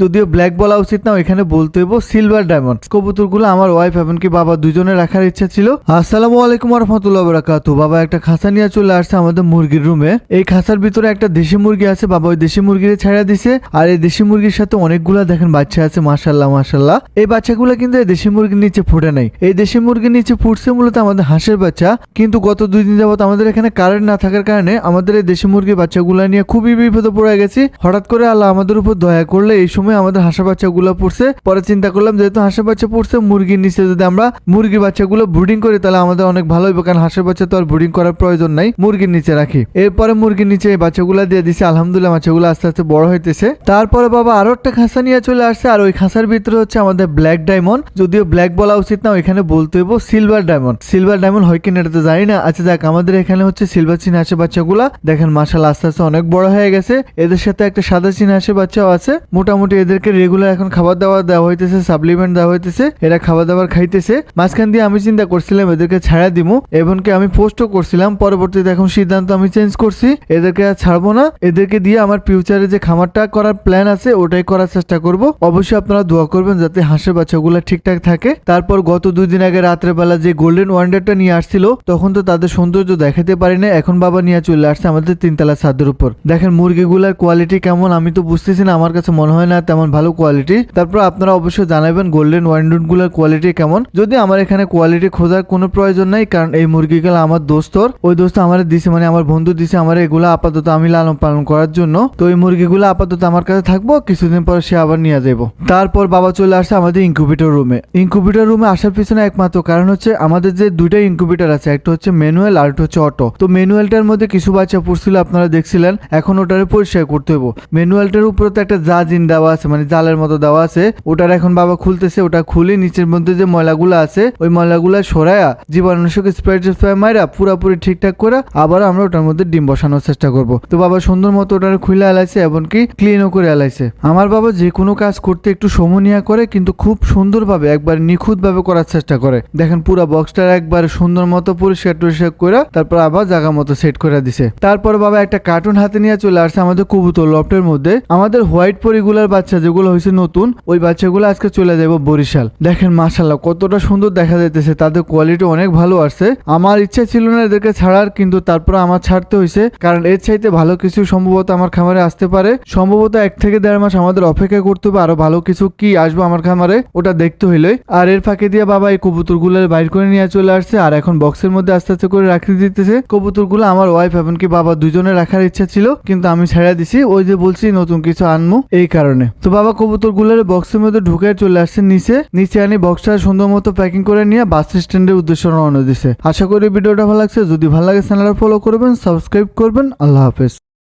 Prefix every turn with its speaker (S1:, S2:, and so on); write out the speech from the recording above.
S1: যদিও ব্ল্যাক বলা উচিত না এখানে বলতে হইব সিলভার ডায়মন্ড কবুতরগুলো আমার ওয়াইফ এমনকি বাবা দুজনে রাখার ইচ্ছা ছিল। আসসালামু আলাইকুম রহমতুল্লাহ বরাকাতু বাবা একটা খাঁচা নিয়ে চলে আসছে আমাদের মুরগির রুমে এই খাঁচার ভিতরে একটা দেশি মুরগি আছে, বাবা ওই দেশি মুরগিরে ছাড়া দিছে। আর এই দেশি মুরগির সাথে অনেকগুলা দেখেন বাচ্চা আছে মাশাল্লাহ মাশাল্লাহ এই বাচ্চাগুলো কিন্তু এই দেশি মুরগির নিচে ফুটে নাই। এই দেশি মুরগির নিচে ফুটছে মূলত আমাদের হাঁসের বাচ্চা। কিন্তু গত দুই দিন যাবত আমাদের এখানে কারেন্ট না থাকার কারণে আমাদের এই দেশি মুরগির বাচ্চাগুলো নিয়ে খুবই বিপদে পড়ে গেছি। হঠাৎ করে আল্লাহ আমাদের উপর দয়া করলে এই সময় আমাদের হাঁসের বাচ্চাগুলো পড়ছে। পরে চিন্তা করলাম, যেহেতু হাঁসের বাচ্চা পড়ছে, মুরগির নিচে যদি আমরা মুরগির বাচ্চাগুলো ব্রুডিং করি, তাহলে আমাদের অনেক ভালো হবে কারণ হাঁসের বাচ্চা তো আর ব্রুডিং করার প্রয়োজন নাই। মুরগির নিচে রাখি। এরপরে মুরগির নিচে বাচ্চাগুলো দিয়ে দিছে। আলহামদুলিল্লাহ, বাচ্চাগুলো আস্তে আস্তে বড় হইতেছে। তারপরে বাবা আরও একটা খাঁচা নিয়ে চলে আসছে। আর ওই খাঁচার ভিতরে হচ্ছে আমাদের ব্ল্যাক ডায়মন্ড যদিও ব্ল্যাক বলা উচিত না এখানে বলতে হইব সিলভার ডায়মন্ড সিলভার ডায়মন্ড হয় কিনা এটা তো জানি না। আচ্ছা দেখ আমাদের এখানে হচ্ছে সিলভার চিন হাঁসের বাচ্চাগুলা। দেখেন মাসাল আস্তে আস্তে অনেক বড় হয়ে গেছে। এদের সাথে একটা সাদা চিন হাঁসের বাচ্চাও আছে। মোটামুটি এদেরকে রেগুলার এখন খাবার দাবার দেওয়া হইতেছে সাপ্লিমেন্ট দেওয়া হইতেছে, এরা খাবার দাবার খাইতেছে। মাঝখান দিয়ে আমি চিন্তা করছিলাম এদেরকে ছাড়া দিমু, এমনকি আমি পোস্টও করছিলাম, পরবর্তীতে এখন সিদ্ধান্ত আমি চেঞ্জ করছি, এদেরকে আর ছাড়বো না। এদেরকে দিয়ে আমার ফিউচারে যে খামারটা করার প্ল্যান আছে, ওটাই করার চেষ্টা করব। অবশ্যই আপনারা দোয়া করবেন যাতে হাঁসের বাচ্চাগুলো ঠিকঠাক থাকে। তারপর গত দুই দিন আগে রাত্রে বেলা যে গোল্ডেন ওয়ান্ডারটা নিয়ে আসছিল, তখন তো তাদের সৌন্দর্য দেখাতে পারি না এখন বাবা নিয়ে চলে আসছে আমাদের তিনতলা ছাদের উপর। দেখেন মুরগিগুলার কোয়ালিটি কেমন, আমি তো বুঝতেছি না, আমার কাছে মনে হয় না তেমন ভালো কোয়ালিটি তারপর আপনারা অবশ্যই জানাবেন গোল্ডেন ওয়ান্ডুনগুলার কোয়ালিটি কেমন। যদি আমার এখানে কোয়ালিটি খোঁজার কোনো প্রয়োজন নাই, কারণ এই মুরগিগুলো আমার দোস্তর ওই দোস্ত আমার দিছে মানে আমার বন্ধু দিছে আমার, এগুলো আপাতত আমি লালন পালন করার জন্য। তো এই মুরগিগুলো আপাতত আমার কাছে থাকব, কিছুদিন পর সে আবার নিয়ে যাব তারপর বাবা চলে আসছে আমাদের ইনকিউবেটর রুমে ইনকিউবেটর রুমে আসার পিছনে একমাত্র কারণ হচ্ছে আমাদের যে দুইটা ইনকিউবেটর আছে, একটা হচ্ছে ম্যানুয়াল আর একটা হচ্ছে অটো তো ম্যানুয়ালটার মধ্যে কিছু বাচ্চা পড়ছিল, আপনারা দেখছিলেন। এখন ওটারে পরিষ্কার করতে হব ম্যানুয়ালটার উপরে তো একটা জাজিন দেওয়া আছে মানে জালের মতো দেওয়া আছে। ওটার এখন বাবা খুলতেছে, ওটা খুলে নিচের মধ্যে যে ময়লাগুলো আছে, ওই ময়লাগুলো সরায়া জীবাণুনাশক স্প্রে স্প্রে মাইরা পুরাপুরি ঠিকঠাক করে আবার আমরা ওটার মধ্যে ডিম বসানোর চেষ্টা করব। তো বাবা সুন্দর মতো ওটারে খুলে এলাইছে, এমনকি ক্লিনও করে এলাইছে। আমার বাবা যে কোনো কাজ করতে একটু সমনিয়া করে, কিন্তু খুব সুন্দরভাবে একবার নিখুঁতভাবে করার চেষ্টা করে। দেখেন পুরো বক্সটা একবার সুন্দর মতো পরিষ্কার টরিষ্কার করে তারপর আবার জায়গা মতো সেট করে দিছে। তারপর বাবা একটা কার্টুন হাতে নিয়ে চলে আসছে আমাদের কবুতর লফটের মধ্যে। আমাদের হোয়াইট পরিগুলার বাচ্চা যেগুলো হয়েছে নতুন, ওই বাচ্চাগুলো আজকে চলে যাব বরিশাল। দেখেন মাশাল্লাহ কতটা সুন্দর দেখা যাইতেছে, তাদের কোয়ালিটি অনেক ভালো আসছে। আমার ইচ্ছা ছিল না এদেরকে ছাড়ার, কিন্তু তারপর আমার ছাড়তে হয়েছে কারণ এর চাইতে ভালো কিছু সম্ভবত আমার খামারে আসতে পারে। সম্ভবত এক থেকে দেড় মাস আমাদের অপেক্ষা করতে হবে, আরও ভালো কিছু কি আসবে আমার খামারে, ওটা দেখতে হইলে আর এর ফাঁকে দিয়ে বাবা এই কবুতর বাইর করে নিয়ে চলে আসছে, আর এখন বক্সের মধ্যে আস্তে আস্তে করে রাখতে দিতেছে। কবুতর আমার ওয়াইফ এমনকি বাবা দুজনে রাখার ইচ্ছা ছিল, কিন্তু আমি ছেড়ে দিছি, ওই যে বলছি নতুন কিছু আনব এই কারণে। তো বাবা কবুতরগুলার বক্সের মধ্যে ঢুকে চলে আসছে নিচে। নিচে আনি বক্সটা সুন্দর মতো প্যাকিং করে নিয়ে বাস স্ট্যান্ডের উদ্দেশ্যে রওনা দিছে। আশা করি ভিডিওটা ভালো লাগছে। যদি ভালো লাগে চ্যানেলটা ফলো করবেন সাবস্ক্রাইব করবেন। আল্লাহ হাফেজ।